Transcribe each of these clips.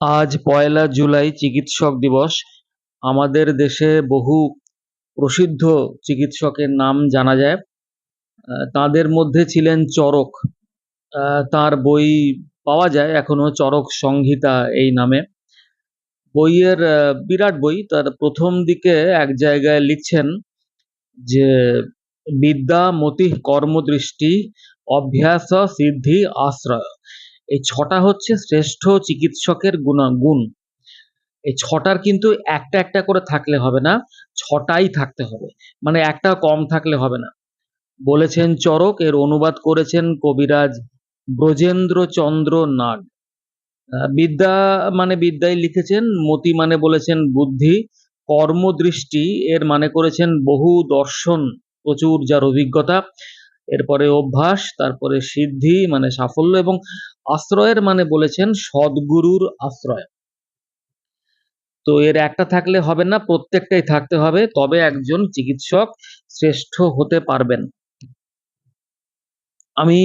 আজ পয়লা জুলাই চিকিৎসক দিবস। আমাদের দেশে বহু প্রসিদ্ধ চিকিৎসকের নাম জানা যায়। তাদের মধ্যে ছিলেন চরক। তার বই পাওয়া যায় এখনও চরক সংহিতা এই নামে। বইয়ের বিরাট বই, তার প্রথম দিকে এক জায়গায় লিখছেন যে, বিদ্যা, মতি, কর্মদৃষ্টি, অভ্যাস, সিদ্ধি, আশ্রয়। এই ছটা হচ্ছে শ্রেষ্ঠ চিকিৎসকের গুণা, গুণ। এই ছটার কিন্তু একটা একটা করে থাকলে হবে না, ছটাই থাকতে হবে। মানে একটা কম থাকলে হবে না। বলেছেন চরক, এর অনুবাদ করেছেন কবিরাজ ব্রজেন্দ্র চন্দ্র নাগ বিদ্যা মানে বিদ্যায় লিখেছেন, মতি মানে বলেছেন বুদ্ধি, কর্মদৃষ্টি এর মানে করেছেন বহু দর্শন, প্রচুর যার অভিজ্ঞতা। এরপরে অভ্যাস, তারপরে সিদ্ধি মানে সাফল্য এবং আশ্রয়ের মানে বলেছেন সদ্গুরুর আশ্রয়। তো এর একটা থাকলে হবে না, প্রত্যেকটাই থাকতে হবে, তবে একজন চিকিৎসক শ্রেষ্ঠ হতে পারবেন। আমি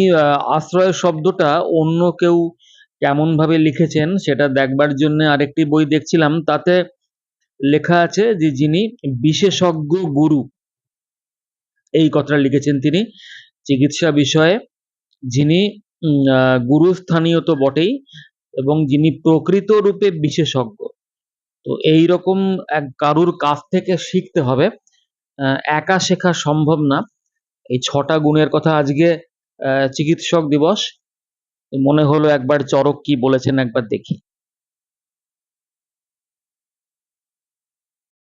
আশ্রয় শব্দটা অন্য কেউ কেমন ভাবে লিখেছেন সেটা দেখবার জন্য আরেকটি বই দেখছিলাম, তাতে লেখা আছে যে যিনি বিশেষজ্ঞ গুরু, এই কথাটা লিখেছেন তিনি। চিকিৎসা বিষয়ে যিনি গুরুস্থানীয় তো বটেই এবং যিনি প্রকৃত রূপে বিশেষজ্ঞ। তো এই রকম এক কারুর কাছ থেকে শিখতে হবে। একা শেখা সম্ভব না। এই ছটা গুণের কথা আজকে চিকিৎসক দিবস। মনে হলো একবার চরক কি বলেছেন একবার দেখি।